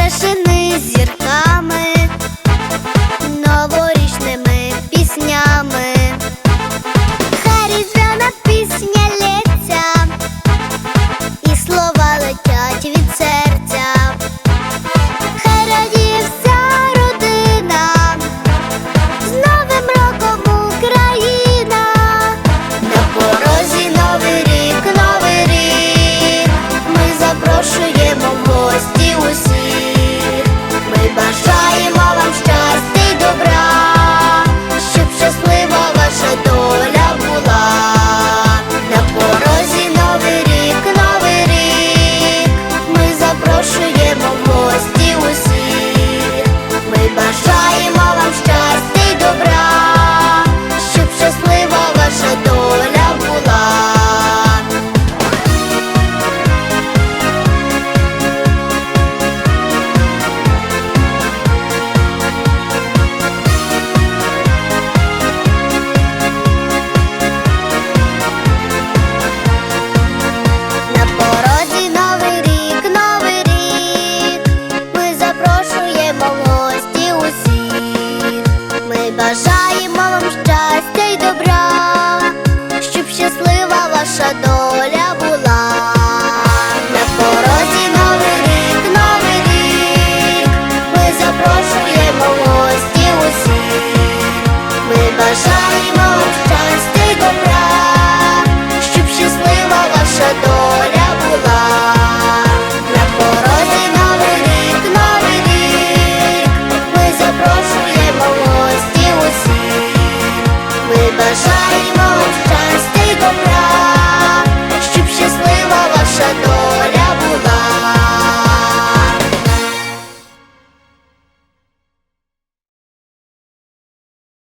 вершини зірками. Бажаємо вам щастя й добра, щоб щаслива ваша доля.